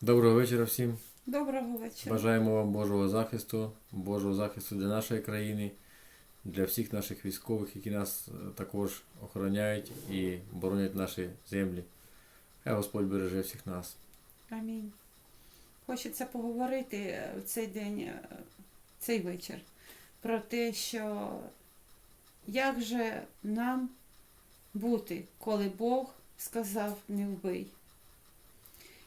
Доброго вечора всім. Доброго вечора. Бажаємо вам Божого захисту, Божого захисту для нашої країни, для всіх наших військових, які нас е, також охороняють і боронять наші землі. Хай Господь береже всіх нас. Амінь. Хочеться поговорити е, в цей день, е, в цей вечір, про те, що як же нам бути, коли Бог сказав не вбий.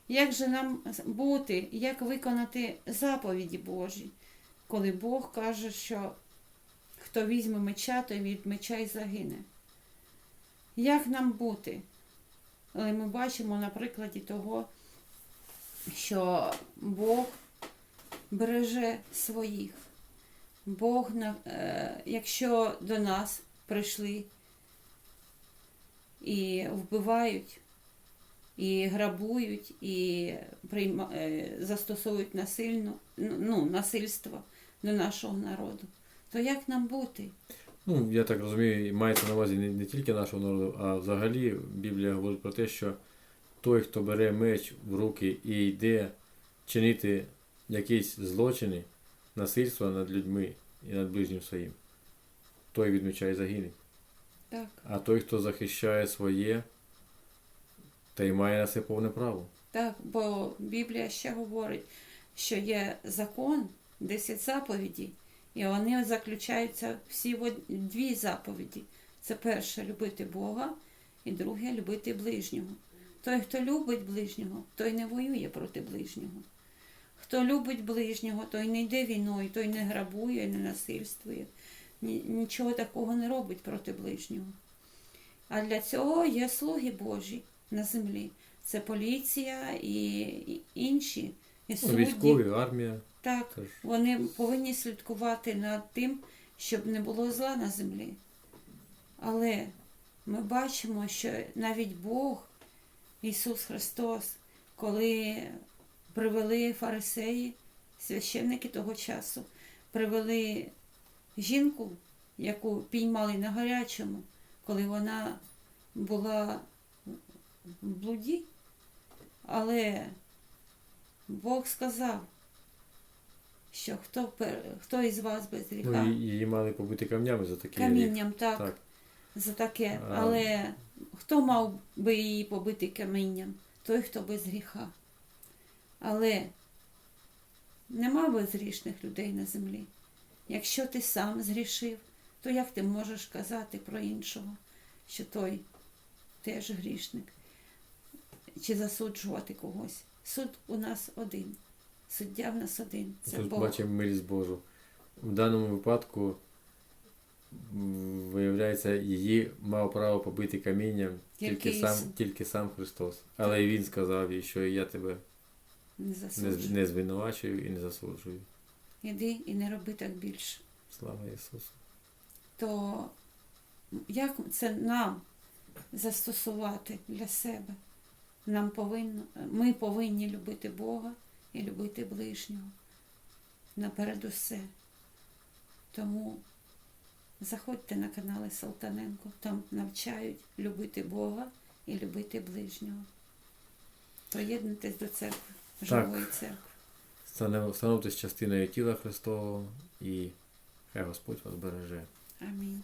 Як же нам бути, як виконати заповіді Божі, коли Бог каже, що хто візьме меча, той від меча й загине. Як нам бути? Але ми бачимо на прикладі того, що Бог береже своїх. Бог, е, якщо до нас прийшли і вбивають, і грабують, і прийма, е, застосовують насильно, ну, насильство до нашого народу, то як нам бути? Ну, я так розумію, мається на увазі не, не тільки нашого народу, а взагалі Біблія говорить про те, що той, хто бере меч в руки і йде чинити якісь злочини, насильство над людьми і над ближнім своїм, той від меча загине. Так, А той, хто захищає своє, та й має на це повне право. так, бо Біблія ще говорить, що є закон, 10 заповідей, і вони заключаються всі в дві заповіді. Це перше любити Бога, і друге любити ближнього. Той, хто любить ближнього, той не воює проти ближнього. Хто любить ближнього, той не йде війною, той не грабує, не насильствує, нічого такого не робить проти ближнього. А для цього є слуги Божі на землі. Це поліція і інші, і судді. військові, армія. Так, Теж. вони повинні слідкувати над тим, щоб не було зла на землі. Але ми бачимо, що навіть Бог, Ісус Христос, коли привели фарисеї, священники того часу, привели жінку, яку піймали на гарячому, коли вона була блуді, але Бог сказав, що хто, хто із вас без гріха Ну, її мали побити камнями за гріх. камінням, так, Так. за таке. А. Але хто мав би її побити камінням? Той, хто без гріха. Але нема безгрішних людей на землі. Якщо ти сам згрішив, то як ти можеш казати про іншого, що той теж грішник? Чи засуджувати когось? Суд у нас один. Суддя в нас один. Це Тут Бог. бачимо милість Божу. В даному випадку, виявляється, її мав право побити камінням Тільки тільки, сам, тільки сам Христос. Але і Він сказав їй, що я тебе Не не, з- засуджує. не звинувачую і не засуджую. Іди і не роби так більше. Слава Ісусу. То як це нам застосувати для себе? Нам повинно, ми повинні любити Бога і любити ближнього. Наперед усе. Тому заходьте на канали Салтаненко, там навчають любити Бога і любити ближнього. Приєднуйтесь до церкви, живої церкви. Стане- Становтесь частиною тіла Христового і хай Господь вас береже. Амінь.